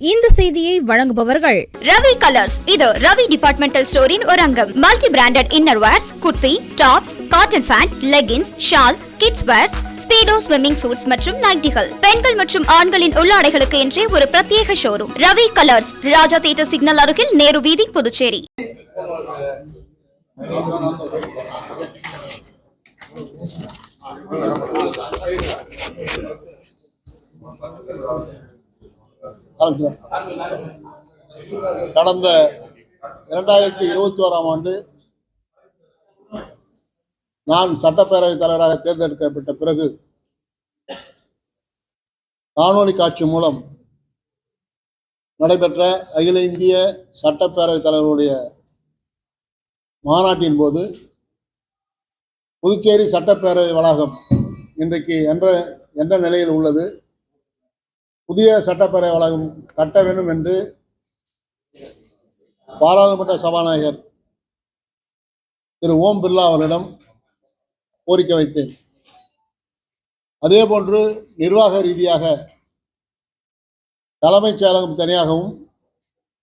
இந்த செய்தியை வழங்குபவர்கள் ரவி கலர்ஸ். இது ரவி டிபார்ட்மெண்டல் ஸ்டோரின் ஒரு அங்கம். Multi branded inner wears kurti tops cotton pant leggings shawl kids wears Speedo swimming suits மற்றும் நைட்டிகள் பெண்கள் மற்றும் ஆண்களின் உள்ளாடைகளுக்கு என்றே ஒரு பிரத்யேக showroom Ravi colours. Raja theatre signal அருகில் நேரு வீதி புதுச்சேரி. ஆரம்பிச்சிடலாம். கடந்த இரண்டாயிரத்தி இருபத்தி ஓராம் ஆண்டு நான் சட்டப்பேரவைத் தலைவராக தேர்ந்தெடுக்கப்பட்ட பிறகு காணொலி காட்சி மூலம் நடைபெற்ற அகில இந்திய சட்டப்பேரவைத் தலைவருடைய மாநாட்டின் போது புதுச்சேரி சட்டப்பேரவை வளாகம் இன்றைக்கு என்ற என்ற நிலையில் உள்ளது. புதிய சட்டப்பேரவை வளாகம் கட்ட வேண்டும் என்று பாராளுமன்ற சபாநாயகர் திரு ஓம் பிர்லா அவர்களிடம் கோரிக்கை வைத்தேன். அதே போன்று நிர்வாக ரீதியாக தலைமைச் செயலகம் தனியாகவும்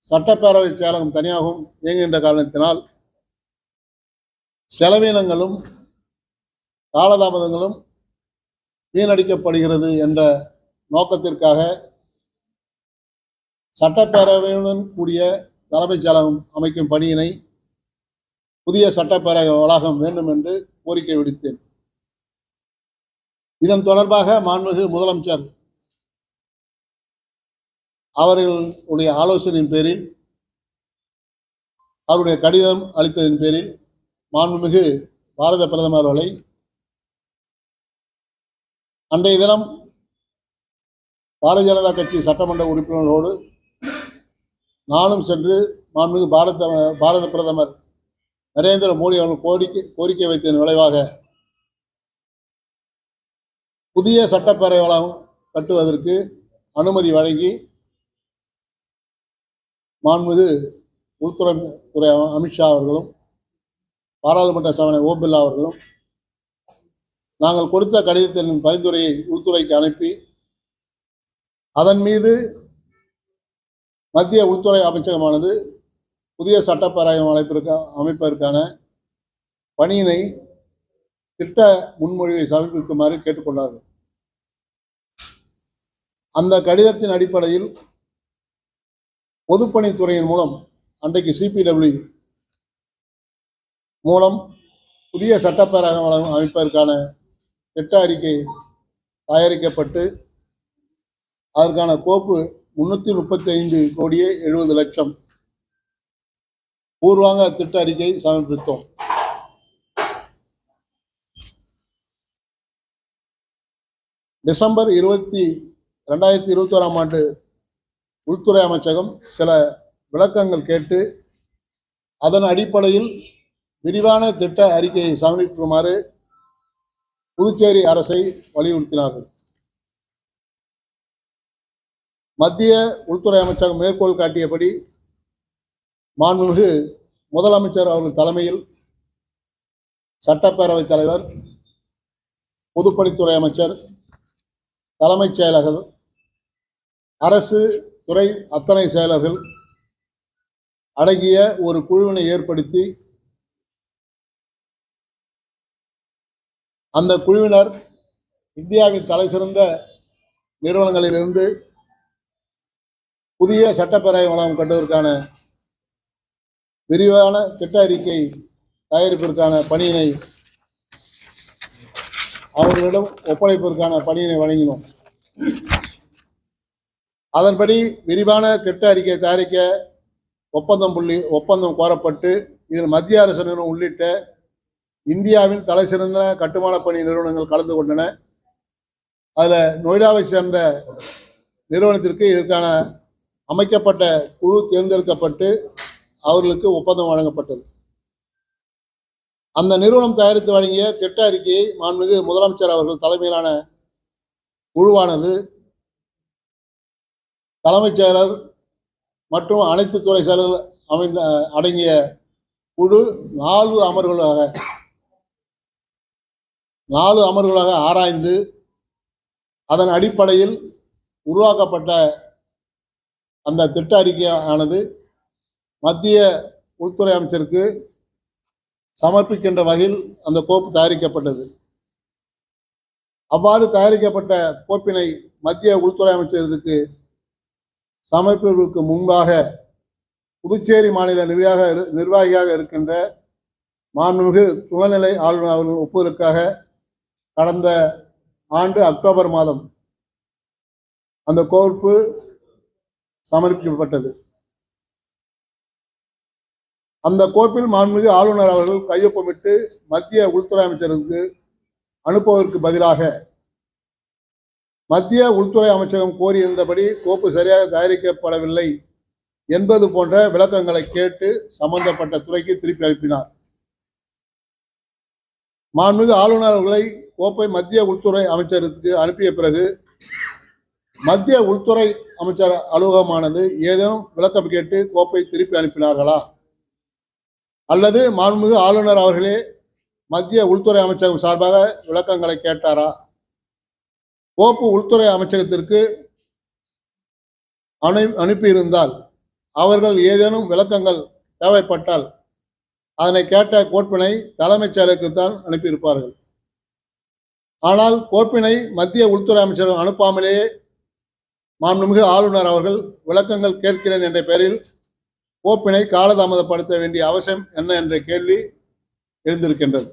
சட்டப்பேரவை செயலகம் தனியாகவும் இயங்குகின்ற காரணத்தினால் செலவினங்களும் காலதாமதங்களும் வீணடிக்கப்படுகிறது என்ற நோக்கத்திற்காக சட்டப்பேரவையுடன் கூடிய தலைமைச் செயலகம் அமைக்கும் பணியினை புதிய சட்டப்பேரவை வளாகம் வேண்டும் என்று கோரிக்கை விடுத்தேன். இதன் தொடர்பாக மாண்புமிகு முதலமைச்சர் அவர்களுடைய ஆலோசனையின் பேரில் அவருடைய கடிதம் அளித்ததின் பேரில் மாண்புமிகு பாரத பிரதமர் அவர்களை அன்றைய தினம் பாரதிய ஜனதா கட்சி சட்டமன்ற உறுப்பினர்களோடு நானும் சென்று மாண்புமிகு பாரத பாரத பிரதமர் நரேந்திர மோடி அவர்கள் கோரிக்கை கோரிக்கை வைத்ததன் விளைவாக புதிய சட்டப்பேரவை வளாகம் கட்டுவதற்கு அனுமதி வழங்கி மாண்புமிகு உள்துறை துறை அமித்ஷா அவர்களும் பாராளுமன்ற சபை ஓம் பிர்லா அவர்களும் நாங்கள் கொடுத்த கடிதத்தின் பரிந்துரையை உள்துறைக்கு அனுப்பி அதன் மீது மத்திய உள்துறை அமைச்சகமானது புதிய சட்டப்பேரவை அமைப்பிற்கு அமைப்பதற்கான பணியினை திட்ட முன்மொழிவை சமர்ப்பிக்குமாறு கேட்டுக்கொண்டார்கள். அந்த கடிதத்தின் அடிப்படையில் பொதுப்பணித்துறையின் மூலம் அன்றைக்கு சிபிடபிள்யூ மூலம் புதிய சட்டப்பேரவை அமைப்பதற்கான திட்ட அறிக்கை தயாரிக்கப்பட்டு அதற்கான கோப்பு முன்னூற்றி முப்பத்தி ஐந்து கோடியே எழுபது லட்சம். பூர்வாங்க திட்ட அறிக்கை சமர்ப்பித்தோம். டிசம்பர் இருபத்தி ரெண்டாயிரத்தி இருபத்தி ஓராம் ஆண்டு உள்துறை அமைச்சகம் சில விளக்கங்கள் கேட்டு அதன் அடிப்படையில் விரிவான திட்ட அறிக்கையை சமர்ப்பிக்குமாறு புதுச்சேரி அரசை வலியுறுத்தினார்கள். மத்திய உள்துறை அமைச்சகம் மேற்கோள் காட்டியபடி மாண்புமிகு முதலமைச்சர் அவர்கள் தலைமையில் சட்டப்பேரவைத் தலைவர் பொதுப்பணித்துறை அமைச்சர் தலைமைச் செயலர்கள் அரசு துறை அத்தனை செயலர்கள் அடங்கிய ஒரு குழுவினை ஏற்படுத்தி அந்த குழுவினர் இந்தியாவின் தலைசிறந்த நிறுவனங்களிலிருந்து புதிய சட்டப்பேரவை வளம் கண்டதற்கான விரிவான திட்ட அறிக்கை தயாரிப்பதற்கான பணியினை அவர்களிடம் ஒப்படைப்பதற்கான பணியினை வழங்கினோம். அதன்படி விரிவான திட்ட அறிக்கை தயாரிக்க ஒப்பந்தம் புள்ளி ஒப்பந்தம் கோரப்பட்டு இதில் மத்திய அரசு நிறுவனம் உள்ளிட்ட இந்தியாவின் தலைசிறந்த கட்டுமான பணி நிறுவனங்கள் கலந்து கொண்டன. அதில் நொய்டாவை சேர்ந்த நிறுவனத்திற்கு இதற்கான அமைக்கப்பட்ட குழு தேர்ந்தெடுக்கப்பட்டு அவர்களுக்கு ஒப்பந்தம் வழங்கப்பட்டது. அந்த நிறுவனம் தயாரித்து வழங்கிய திட்ட அறிக்கையை மாண்புமிகு முதலமைச்சர் அவர்கள் தலைமையிலான குழுவானது தலைமைச் செயலர் மற்றும் அனைத்து துறை செயலர்கள் அமைந்த அடங்கிய குழு நாலு அமர்வுகளாக நாலு அமர்வுகளாக ஆராய்ந்து அதன் அடிப்படையில் உருவாக்கப்பட்ட அந்த திட்ட அறிக்கை ஆனது மத்திய உள்துறை அமைச்சருக்கு சமர்ப்பிக்கின்ற வகையில் அந்த கோப்பு தயாரிக்கப்பட்டது. அவ்வாறு தயாரிக்கப்பட்ட கோப்பினை மத்திய உள்துறை அமைச்சருக்கு சமர்ப்பிப்பதற்கு முன்பாக புதுச்சேரி மாநில நிர்வாக நிர்வாகியாக இருக்கின்ற மாண்புமிகு துணைநிலை ஆளுநர் அவர்கள் ஒப்புதலுக்காக கடந்த ஆண்டு அக்டோபர் மாதம் அந்த கோப்பு சமர்ப்பிக்கப்பட்டது. அந்த கோப்பில் மாண்புமிகு ஆளுநர் அவர்கள் கையொப்பமிட்டு மத்திய உள்துறை அமைச்சருக்கு அனுப்புவதற்கு பதிலாக மத்திய உள்துறை அமைச்சகம் கோரியிருந்தபடி கோப்பு சரியாக தயாரிக்கப்படவில்லை என்பது போன்ற விளக்கங்களை கேட்டு சம்பந்தப்பட்ட துறைக்கு திருப்பி அனுப்பினார். மாண்புமிகு ஆளுநர் அவர்களை கோப்பை மத்திய உள்துறை அமைச்சருக்கு அனுப்பிய பிறகு மத்திய உள்துறை அமைச்சர் அலுவலகமானது ஏதேனும் விளக்கம் கேட்டு கோப்பை திருப்பி அனுப்பினார்களா? அல்லது மாண்புமிகு ஆளுநர் அவர்களே மத்திய உள்துறை அமைச்சகம் சார்பாக விளக்கங்களை கேட்டாரா? கோப்பு உள்துறை அமைச்சகத்திற்கு அனு அனுப்பியிருந்தால் அவர்கள் ஏதேனும் விளக்கங்கள் தேவைப்பட்டால் அதனை கேட்ட கோப்பினை தலைமைச் செயலுக்கு தான் அனுப்பியிருப்பார்கள். ஆனால் கோப்பினை மத்திய உள்துறை அமைச்சகம் அனுப்பாமலேயே மாண்புமிகு ஆளுநர் அவர்கள் விளக்கங்கள் கேட்கிறேன் என்ற பெயரில் கோப்பினை காலதாமதப்படுத்த வேண்டிய அவசியம் என்ன என்ற கேள்வி எழுந்திருக்கின்றது.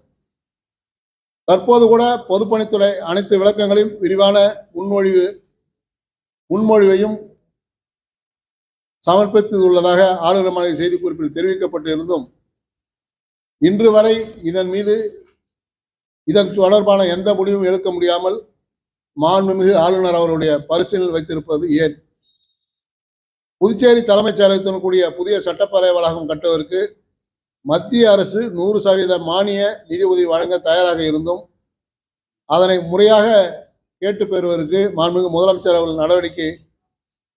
தற்போது கூட பொதுப்பணித்துறை அனைத்து விளக்கங்களையும் விரிவான முன்மொழிவு முன்மொழிவையும் சமர்ப்பித்துள்ளதாக ஆளுநர் மாளிகை செய்திக்குறிப்பில் தெரிவிக்கப்பட்டிருந்தும் இன்று வரை இதன் மீது இதன் தொடர்பான எந்த முடிவும் எடுக்க முடியாமல் மாண்புமிகு ஆளுநர் அவருடைய பரிசீலனை வைத்திருப்பது ஏன்? புதுச்சேரி தலைமைச் செயலகத்துடன் கூடிய புதிய சட்டப்பேரவை வளாகம் கட்டுவதற்கு மத்திய அரசு நூறு சதவீத மானிய நிதி உதவி வழங்க தயாராக இருந்தும் அதனை முறையாக கேட்டு பெறுவதற்கு மாண்புமிகு முதலமைச்சர் அவர்கள் நடவடிக்கை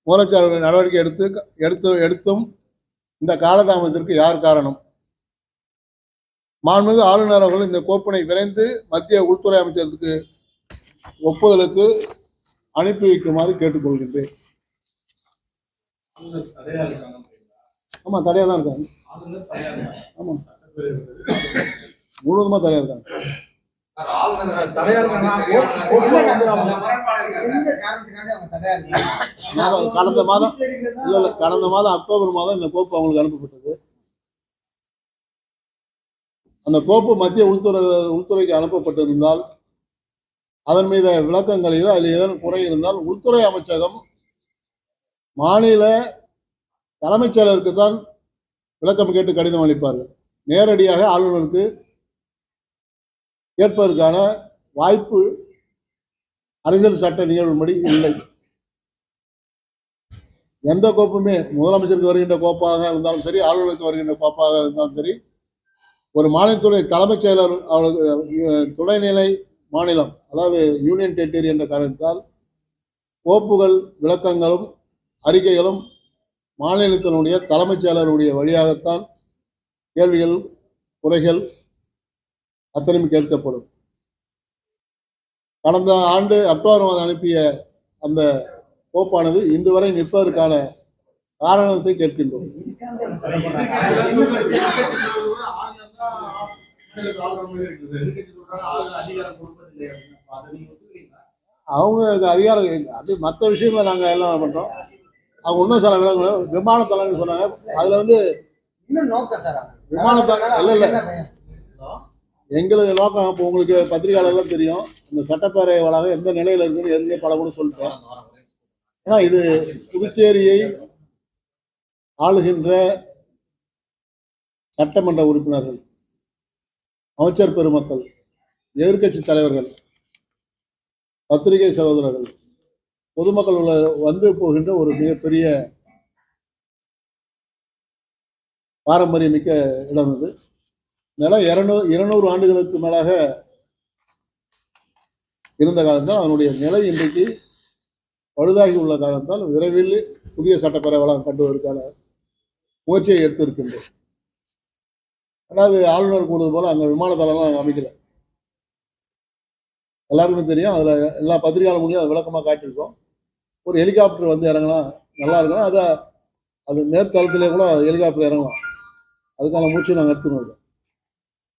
முதலமைச்சர் அவர்கள் நடவடிக்கை எடுத்து எடுத்து எடுத்தும் இந்த காலதாமதத்திற்கு யார் காரணம்? மாண்புமிகு ஆளுநர் அவர்கள் இந்த கோப்பினை விரைந்து மத்திய உள்துறை அமைச்சருக்கு ஒப்புதலுக்கு அனுப்பி வைக்குமாறு கேட்டுக்கொள்கின்றேன். ஆமா தடையா தான் இருக்காங்க. ஆமா. முழுவதுமா தடையா இருக்காங்க. கடந்த மாதம்? இல்ல இல்ல கடந்த மாதம் அக்டோபர் மாதம் இந்த கோப்பு அவங்களுக்கு அனுப்பப்பட்டது. அந்த கோப்பு மத்திய உள்துறை உள்துறைக்கு அனுப்பப்பட்டிருந்தால் அதன் மீது விளக்கங்களில் அதில் ஏதேனும் குறை இருந்தால் உள்துறை அமைச்சகம் மாநில தலைமைச் செயலருக்கு தான் விளக்கம் கேட்டு கடிதம் அளிப்பார்கள். நேரடியாக ஆளுநருக்கு கேட்பதற்கான வாய்ப்பு அரசியல் சட்ட நிகழ்வுபடி இல்லை. எந்த கோப்புமே முதலமைச்சருக்கு வருகின்ற கோப்பாக இருந்தாலும் சரி ஆளுநருக்கு வருகின்ற கோப்பாக இருந்தாலும் சரி ஒரு மாநிலத்துடைய தலைமைச் செயலர் அவளுக்கு துணைநிலை மாநிலம் அதாவது யூனியன் டெரிட்டரி என்ற காரணத்தால் கோப்புகள் விளக்கங்களும் அறிக்கைகளும் மாநிலத்தினுடைய தலைமைச் செயலருடைய வழியாகத்தான் கேள்விகள் குறைகள் அத்தனையும் கேட்கப்படும். கடந்த ஆண்டு அக்டோபர் மாதம் அனுப்பிய அந்த கோப்பானது இன்று வரை நிற்பதற்கான காரணத்தை கேட்கின்றோம். அவங்க இது அதிகாரம் அது மற்ற விஷயங்களை நாங்கள் எல்லாம் பண்ணுறோம் அவங்க இன்னும் சில விலங்குகள் விமான தளம்னு சொன்னாங்க. அதில் வந்து இன்னும் நோக்கம் சார் அவங்க. விமான தளம் இல்லை இல்லை? எங்களுக்கு நோக்கம் இப்போ உங்களுக்கு பத்திரிகையாளர்கள் தெரியும். இந்த சட்டப்பேரவை வளாகம் எந்த நிலையில் இருக்குன்னு ஏற்கனவே பல கூட சொல்லிட்டேன் ஏன்னா இது புதுச்சேரியை ஆளுகின்ற சட்டமன்ற உறுப்பினர்கள் அமைச்சர் பெருமக்கள். எதிர்க்கட்சி தலைவர்கள் பத்திரிகை சகோதரர்கள் பொதுமக்கள் உள்ள வந்து போகின்ற ஒரு மிகப்பெரிய பாரம்பரியமிக்க இடம் இது. நிலம் இருநூறு இருநூறு ஆண்டுகளுக்கு மேலாக இருந்த காலத்தால் அதனுடைய நிலை இன்றைக்கு பழுதாகி உள்ள காரணத்தால் விரைவில் புதிய சட்டப்பேரவைகளாக கட்டுவதற்கான முயற்சியை எடுத்திருக்கின்றோம். அதாவது ஆளுநர் கூடுவது போல அங்கே விமானத்தளம்லாம் அமைக்கலை. எல்லாருக்குமே தெரியும். அதில் எல்லா பத்திரிகையாளர் மூலியம் அதை விளக்கமாக காட்டியிருக்கோம். ஒரு ஹெலிகாப்டர் வந்து இறங்கினா நல்லா இருக்கணும் அதை அது மேற்தளத்திலே கூட ஹெலிகாப்டர் இறங்கலாம். அதுக்கான மூச்சு நாங்கள் எடுத்துக்கணும்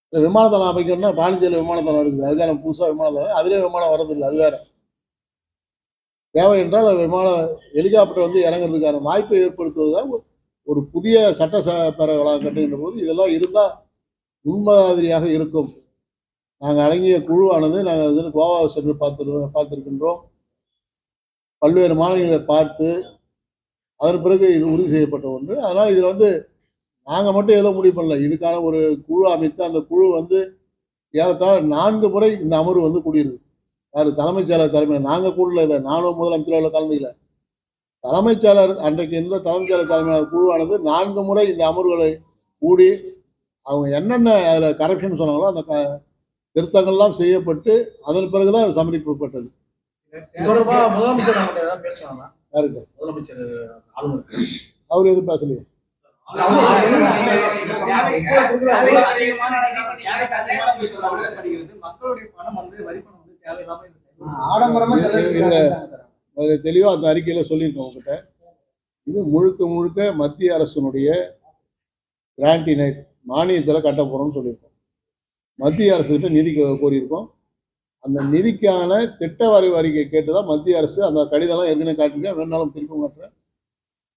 இந்த விமானத்தளம் அமைக்கணும்னா பாண்டிச்சேரி விமானத்தளம் இருக்குது. அதுக்கான புதுசாக விமானத்தளம் அதிலே விமானம் வரதில்லை அது வேற. தேவை என்றால் விமான ஹெலிகாப்டர் வந்து இறங்குறதுக்கான வாய்ப்பை ஏற்படுத்துவதுதான் ஒரு- ஒரு புதிய சட்டசபை வளாகம் கட்டுகின்ற போது இதெல்லாம் இருந்தால் முன்மாதிரியாக இருக்கும். நாங்கள் அடங்கிய குழுவானது நாங்கள் வந்து கோவா சென்று பார்த்து பார்த்துருக்கின்றோம். பல்வேறு மாநிலங்களை பார்த்து அதன் பிறகு இது உறுதி செய்யப்பட்ட ஒன்று. அதனால் இதில் வந்து நாங்கள் மட்டும் ஏதோ முடிவு பண்ணல. இதுக்கான ஒரு குழு அமைத்து அந்த குழு வந்து ஏறத்தாழ நான்கு முறை இந்த அமர்வு வந்து கூடியிருக்கு. யார் தலைமைச் செயலர் தலைமையில் நாங்கள் கூடல இதை. நானும் முதலமைச்சரில் கலந்துக்கல தலைமைச் செயலர் அன்றைக்கு இருந்த தலைமைச் செயலர் தலைமையான குழுவானது நான்கு முறை இந்த அமர்வுகளை கூடி அவங்க என்னென்ன அதில் கரப்ஷன் சொன்னாங்களோ அந்த க திருத்தங்கள்லாம் செய்யப்பட்டு அதன் பிறகுதான் அது சமர்ப்பிக்கப்பட்டது தொடர்பா முதலமைச்சர் யாருக்கு முதலமைச்சர் அவர் எதுவும் பேசலையே? தெளிவாக அந்த அறிக்கையில் சொல்லியிருக்கோம் உங்ககிட்ட. இது முழுக்க முழுக்க மத்திய அரசினுடைய கிராண்டினைட் மானியத்தில் கட்ட போகிறோம்னு சொல்லியிருக்கோம். மத்திய அரசுகிட்ட நிதி கோரியிருக்கோம். அந்த நிதிக்கான திட்ட வரைவு அறிக்கை கேட்டு தான் மத்திய அரசு அந்த கடிதம்லாம் ஏற்கனவே காட்டிருக்கேன் வேணாலும் திருப்பி மாட்டேன்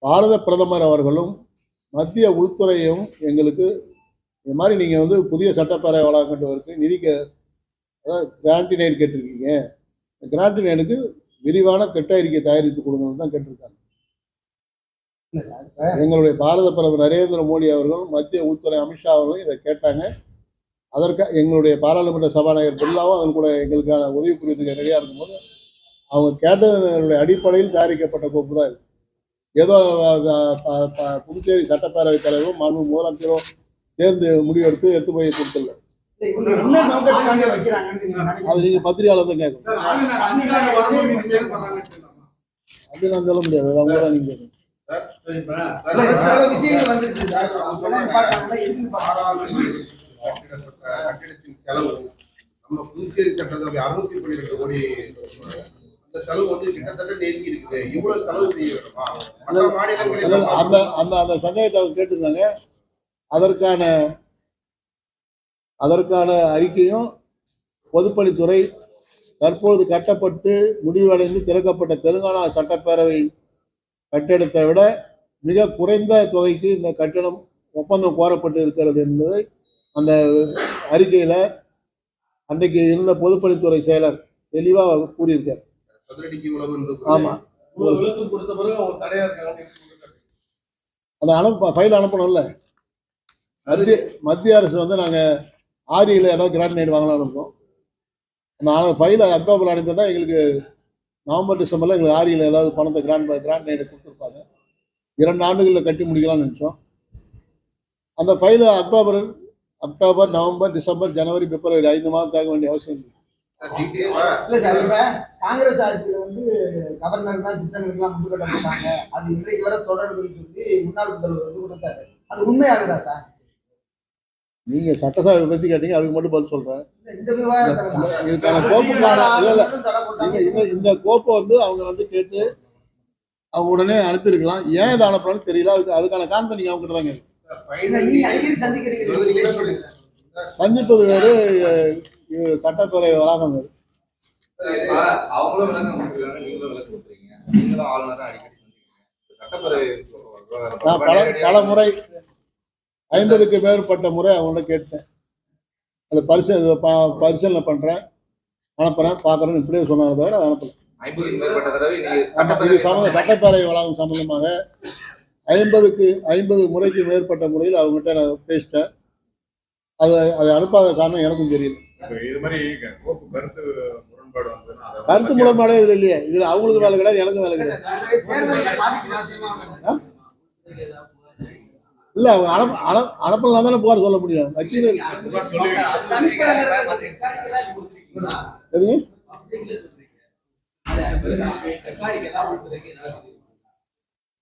பாரத பிரதமர் அவர்களும் மத்திய உள்துறையும் எங்களுக்கு இது மாதிரி நீங்கள் வந்து புதிய சட்டப்பேரவை வளாகட்டுவதற்கு நிதிக்கு அதாவது கிராண்டினைட் கேட்டிருக்கீங்க. கிராண்டினைடுக்கு விரிவான திட்ட அறிக்கை தயாரித்து கொடுங்கன்னு தான் கேட்டிருக்காங்க. எங்களுடைய பாரத பிரதமர் நரேந்திர மோடி அவர்களும் மத்திய உள்துறை அமித்ஷா அவர்களும் இதை கேட்டாங்க. அதற்கு எங்களுடைய பாராளுமன்ற சபாநாயகர் பிர்லாவும் அதன் கூட எங்களுக்கான உதவி புரிவதுக்கு ரெடியாக இருக்கும்போது அவங்க கேட்டதனுடைய அடிப்படையில் தயாரிக்கப்பட்ட கோப்பு தான் இது. ஏதோ புதுச்சேரி சட்டப்பேரவைத் தலைவரும் மாண்பு முதலமைச்சரும் சேர்ந்து முடிவெடுத்து எடுத்து போய் நீங்க நினைக்கிறீங்க? அது நீங்கள் பத்திரிகையாளர் தான் கேட்கணும். நீங்க? அது நான் சொல்ல முடியாது. அது அவங்க தான் நீங்கள் கேட்கணும் கட்டிடத்தின் செலவு நம்ம புதுச்சேரி சட்டத்தில் அறுநூத்தி பன்னிரெண்டு கோடி அந்த செலவு வந்து கிட்டத்தட்ட நெருங்கி இருக்குது இவ்வளவு செலவு செய்ய வேண்டுமா மற்ற மாநிலங்களில் அந்த அந்த அந்த சந்தேகத்தை அவங்க கேட்டிருந்தாங்க. அதற்கான அதற்கான அறிக்கையும் பொதுப்பணித்துறை தற்பொழுது கட்டப்பட்டு முடிவடைந்து திறக்கப்பட்ட தெலுங்கானா சட்டப்பேரவை கட்டிடத்தை விட மிக குறைந்த தொகைக்கு இந்த கட்டிடம் ஒப்பந்தம் கோரப்பட்டு இருக்கிறது என்பதை அந்த அறிக்கையில் அன்றைக்கு இருந்த பொதுப்பணித்துறை செயலர் தெளிவாக கூறியிருக்கார். ஆமாம் அந்த அனுப்ப ஃபைல் அனுப்பணும்ல. மத்திய மத்திய அரசு வந்து நாங்கள் ஆரியில் ஏதாவது கிராண்ட் வாங்கலாம்னு இருக்கோம். அந்த ஃபைலை அக்டோபர் அனுப்பி தான் எங்களுக்கு நவம்பர் டிசம்பரில் எங்களுக்கு ஆரியில் ஏதாவது பணத்தை கிராண்ட் கிராண்ட் நைடு கொடுத்துருப்பாங்க. இரண்டு ஆண்டுகளில் கட்டி முடிக்கலாம்னு நினச்சோம். அந்த ஃபைலை அக்டோபர் அக்டோபர் நவம்பர் டிசம்பர் ஜனவரி பிப்ரவரி ஐந்து மாதம் தேக்க வேண்டிய அவசியம் இல்லை. சார் இப்ப காங்கிரஸ் ஆட்சியில வந்து கவர்னர் தான் திட்டங்களுக்கு எல்லாம் முன்னுக்கட்ட போட்டாங்க அது இன்றைக்கு வரை தொடருதுன்னு சொல்லி முன்னாள் முதல்வர் வந்து கொடுத்தாரு. அது உண்மையாகுதா சார்? நீங்கள் சட்டசபை பற்றி கேட்டீங்க அதுக்கு மட்டும் பதில் தான். இதுக்கான கோப்புக்கான இல்லை. இந்த இந்த கோப்பை வந்து அவங்க வந்து கேட்டு அவங்க உடனே அனுப்பியிருக்கலாம். ஏன் இதை அனுப்புறான்னு தெரியல. அதுக்கு அதுக்கான காரணத்தை நீங்க அவங்க கிட்ட தாங்க சந்திப்பது வேறு சட்டப்பேரவை வளாகம் வேறு. இப்ப அவங்களும் விளக்கம் கொடுக்குறாங்க நீங்களும் விளக்கம் கொடுக்குறீங்க. நீங்களும் ஆளுநரை அடிக்கடி சந்திக்கிறீங்க. சட்டப்பேரவை நான் பல பல முறை ஐம்பதுக்கு மேற்பட்ட முறை அவங்கள்ட்ட கேட்டேன். அதை பரிசீலனை ப- பரிசீலனை பண்ணுறேன் அனுப்புகிறேன் பார்க்குறேன்னு இப்படியே சொன்னாங்க தவிர அதை அனுப்பல. ஐம்பதுக்கு மேற்பட்ட தடவை நீங்க ஆமாம் இது சம்மந்த சட்டப்பேரவை வளாகம் சம்பந்தமாக ஐம்பதுக்கு ஐம்பது முறைக்கு மேற்பட்ட முறையில் அவங்ககிட்ட நான் பேசிட்டேன். அதை அதை அனுப்பாத காரணம் எனக்கும் தெரியல. கருத்து முரண்பாடு இதில் இல்லையே. இதில் அவங்களுக்கு வேலை கிடையாது எனக்கும் வேலை கிடையாது? இல்லை அவங்க அனுப்ப அனுப்ப அனுப்பலாம் தானே புகார் சொல்ல முடியும். கட்சியில் எதுங்க?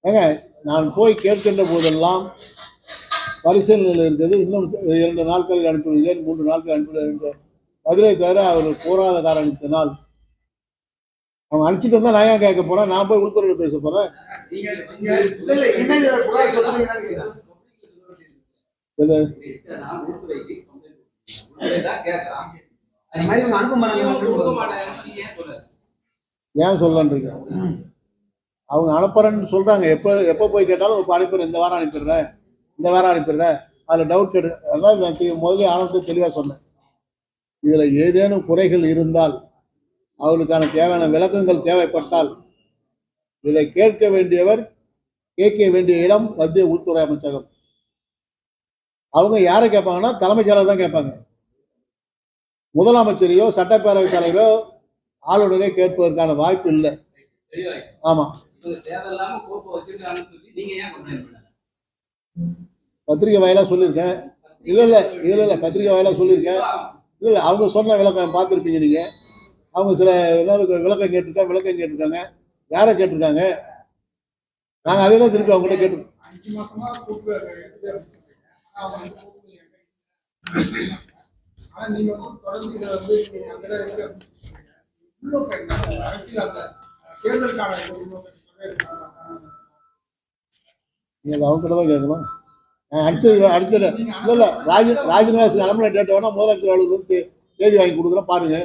ஏங்க நான் போய் கேட்கின்ற போதெல்லாம் பரிசீலனையில் இருந்தது இன்னும் இரண்டு நாட்களில் அனுப்பிவிடுகிறேன் மூன்று நாட்கள் அனுப்பிவிடுகிறேன் என்று. பதிலை தவிர அவர் கூறாத காரணத்தினால். அவன் அனுப்பிச்சிட்டு இருந்தா நான் ஏன் கேட்க போறேன்? நான் போய் உள்துறையில் பேச போறேன். ஏன் சொல்லன்றீங்க அவங்க அனுப்புறேன்னு சொல்றாங்க. எப்போ எப்போ போய் கேட்டாலும் இப்போ அனுப்பிடுறேன் இந்த வாரம் அனுப்பிடுறேன் இந்த வாரம் அனுப்பிடுறேன் அதில் டவுட் எடு அதான் நான் செய்யும் முதல்ல ஆரம்பத்தில் தெளிவாக சொன்னேன். இதில் ஏதேனும் குறைகள் இருந்தால் அவர்களுக்கான தேவையான விளக்கங்கள் தேவைப்பட்டால் இதை கேட்க வேண்டியவர் கேட்க வேண்டிய இடம் மத்திய உள்துறை அமைச்சகம். அவங்க யாரை கேட்பாங்கன்னா தலைமைச் செயலர் தான் கேட்பாங்க. முதலமைச்சரையோ சட்டப்பேரவைத் தலைவரோ ஆளுநரை கேட்பதற்கான வாய்ப்பு இல்லை. ஆமாம் தேவையில்லாம கோப்பை வச்சிருக்காங்கன்னு சொல்லி நீங்க ஏன் complaint பண்ணல? பத்திரிகை வாயிலாக சொல்லியிருக்கேன். இல்லை இல்லை இல்லை இல்லை பத்திரிகை வாயிலாக சொல்லியிருக்கேன். இல்லை இல்லை அவங்க சொன்ன விளக்கம் பார்த்துருப்பீங்க நீங்கள் அவங்க சில எல்லாருக்கும் விளக்கம் கேட்டிருக்காங்க விளக்கம் கேட்டிருக்காங்க. யாரை கேட்டிருக்காங்க? நாங்கள் அதே தான் திருப்பி அவங்ககிட்ட கேட்டு அஞ்சு மாசமா அவங்க வந்து தான் கேட்கணும். அடிச்சது அடிச்சது இல்லை இல்லை ராஜ ராஜ்நிவாஸ் கிளம்புன டேட்டை வேணா முதலமைச்சர் அலுவலகம் தேதி வாங்கி கொடுக்குறேன் பாருங்க.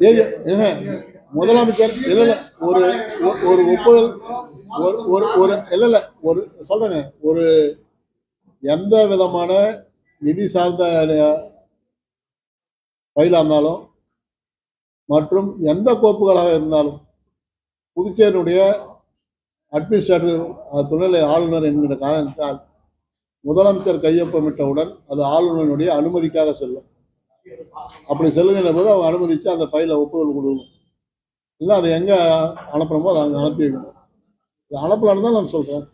தேதி ஏங்க முதலமைச்சர் இல்லை இல்லை ஒரு ஒரு ஒப்புதல் ஒரு ஒரு ஒரு இல்லை இல்லை ஒரு சொல்றேங்க ஒரு எந்த விதமான நிதி சார்ந்த ஃபைலாக இருந்தாலும் மற்றும் எந்த கோப்புகளாக இருந்தாலும் புதுச்சேரியுடைய அட்மினிஸ்ட்ரேட்டிவ் துணைநிலை ஆளுநர் என்கிற காரணத்தால் முதலமைச்சர் கையொப்பமிட்டவுடன் அது ஆளுநருடைய அனுமதிக்காக செல்லும். அப்படி செல்லுங்கிற போது அவங்க அனுமதித்து அந்த ஃபைலை ஒப்புதல் கொடுக்கணும். இல்லை அதை எங்கே அனுப்பணுமோ அதை அங்கே அனுப்பி வைக்கணும். இது அனுப்பலான்னு தான் நான் சொல்கிறேன்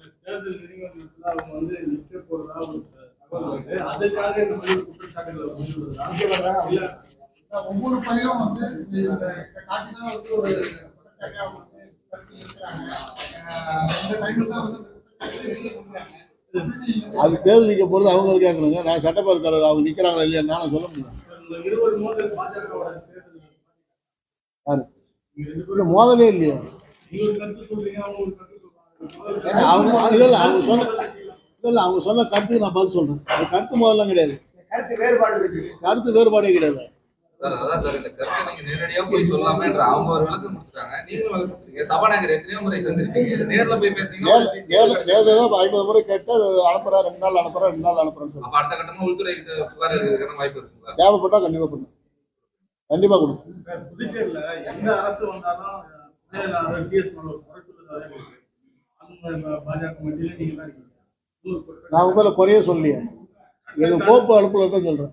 ஒவ்வொரு பணியும் வந்து அது தேர்தல் நிற்க போகிறது அவங்களுக்கு கேட்கணுங்க. நான் சட்டப்பேரவை தலைவர் அவங்க நிற்கிறாங்களா இல்லையா நான் சொல்ல முடியும் மோதல் இல்லையா. அவங்க இல்லை இல்லை அவங்க சொன்ன இல்லை இல்லை அவங்க சொன்ன கருத்துக்கு நான் பதில் சொல்கிறேன் அது கருத்து முதல்லாம் கிடையாது. கருத்து வேறுபாடே கிடையாது. சார் அதான் சார் இந்த கருத்தை நீங்க நேரடியா போய் சொல்லாமன்ற அவங்க ஒரு விளக்கம் கொடுத்துட்டாங்க. நீங்களும் விளக்கம் கொடுத்தீங்க சபாநாயகர் எத்தனையோ முறை சந்திருச்சீங்க நேர்ல போய் தான் ஐம்பது முறை கேட்டு அனுப்புறேன் ரெண்டு நாள் அனுப்புறேன் ரெண்டு நாள் அனுப்புறேன்னு சொல்லுவேன் அப்ப அடுத்த கட்டமா உள்துறை புகார் இருக்கிற வாய்ப்பு இருக்குங்களா? தேவைப்பட்டா கண்டிப்பா பண்ணும் கண்டிப்பா கொடுக்கும் சார் புதுச்சேரியில எந்த அரசு வந்தாலும் நான் உங்க மேல குறைய சொல்லலையே. எங்க கோப்பு அனுப்புல தான் சொல்றேன்.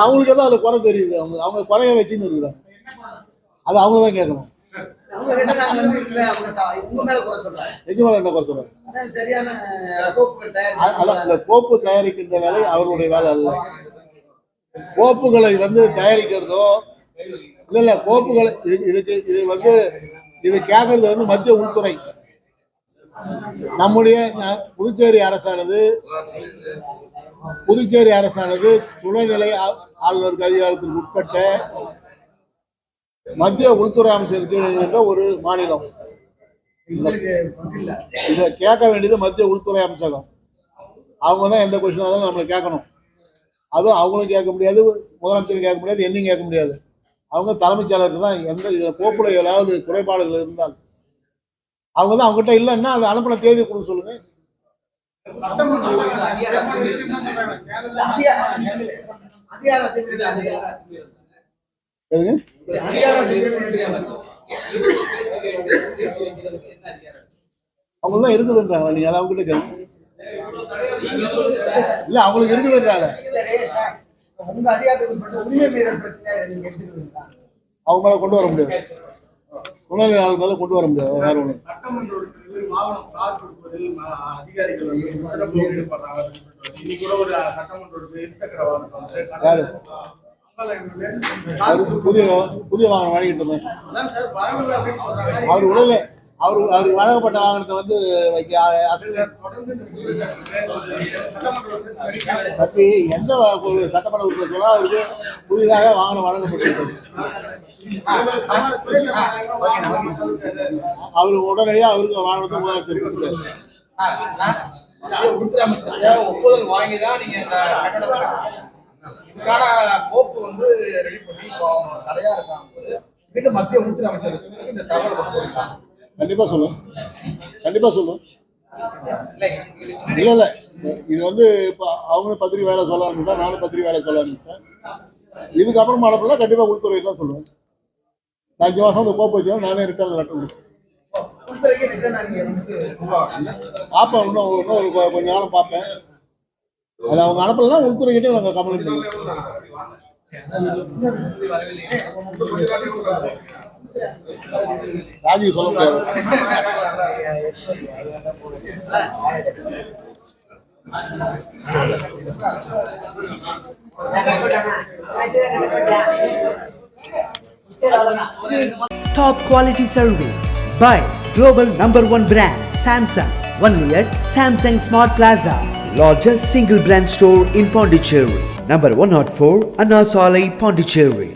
அவங்களுக்கு தான் அதுல குறை தெரியுது. அவங்க அவங்க குறைய வச்சுன்னு இருக்கிறாங்க. அது அவங்க தான் கேட்கணும் என்ன குறை கோப்பு தயாரிக்கின்ற வேலை அவருடைய வேலை அல்ல. கோப்புகளை வந்து தயாரிக்கிறதோ இல்ல இல்ல கோப்புகளை இது இதுக்கு இது வந்து இது கேட்கறது வந்து மத்திய உள்துறை. நம்முடைய புதுச்சேரி அரசானது புதுச்சேரி அரசானது துணைநிலை ஆ- ஆளுநருக்கு அதிகாரத்திற்கு உட்பட்ட மத்திய உள்துறை அமைச்சருக்கு ஒரு மாநிலம். இதை கேட்க வேண்டியது மத்திய உள்துறை அமைச்சகம். அவங்க தான் எந்த கொஸ்டின் இருந்தாலும் நம்மளை கேட்கணும். அதுவும் அவங்களும் கேட்க முடியாது முதலமைச்சரும் கேட்க முடியாது என்னையும் கேட்க முடியாது. அவங்க தலைமைச் செயலருக்கு தான் எந்த இதில் கோப்புல ஏதாவது குறைபாடுகள் இருந்தால் அவங்க தான் அவங்ககிட்ட இல்லைன்னா அதை அனுப்பின தேதி கொடுக்க சொல்லுங்க. அவங்க தான் இருக்குதுன்றாங்க. நீங்க அதை அவங்ககிட்ட கேளுங்க. இல்ல அவங்களுக்கு இருக்குதுன்றாங்க. சரி அவங்க மேல கொண்டு வர முடியாது. கொண்டு வர முடியாது வேற ஒண்ணு. வாகனம் கார் கொடுப்பதில் அதிகாரிகள் வந்து குற்றப்போக்கு ஈடுபடுறாங்க. இன்னைக்கு கூட ஒரு சட்டமன்ற உறுப்பினர் இருசக்கர வாகனத்தை வந்து யாரு? அங்காள எம்எல்ஏ அவரு புதிய புதிய வாகனம் வாங்கிட்டு இருந்தேன் அவர் உடல அவரு அவருக்கு வழங்கப்பட்ட வாகனத்தை வந்து வைக்க அச- தப்பி எந்த ஒரு சட்டமன்ற உறுப்பினர் சொன்னா அவருக்கு புதிதாக வாகனம் வழங்கப்பட்டிருக்கிறது. அவரு உடனடியாக அவருக்கு வாகனத்தை முதலமைச்சர் கொடுத்தாரு உள்துறை அமைச்சர். ஒப்புதல் வாங்கி தான் நீங்க இந்த இதுக்கான கோப்பு வந்து ரெடி பண்ணி இப்போ தடையா இருக்காங்க. மீண்டும் மத்திய உள்துறை அமைச்சருக்கு இந்த தகவல் கொடுத்துருக்காங்க. கண்டிப்பா சொல்லும். கண்டிப்பா சொல்லும். இல்லை இல்ல. இது வந்து இப்போ அவங்க பத்திரிகை வேலை சொல்ல ஆரம்பிச்சா நானும் பத்திரிகை வேலை சொல்ல ஆரம்பிச்சேன் இதுக்கப்புறம் அனுப்பலாம் கண்டிப்பா உள்துறை தான் சொல்லுவேன். நான் அஞ்சு மாசம் அந்த கோப்பு வச்சேன் நானே ரிட்டர்ன் லெட்டர் வந்து பார்ப்பேன் இன்னும் இன்னும் ஒரு கொஞ்ச நாள் பார்ப்பேன் அது அவங்க அனுப்பலைன்னா உள்துறைக்கிட்டே நாங்கள் கம்ப்ளைண்ட் பண்ணுவோம். ராஜீவ் சொல்ல முடியாது top quality service by global number one brand Samsung. Only at Samsung Smart Plaza, largest single brand store in Pondicherry. Number 104 Anna Salai, Pondicherry.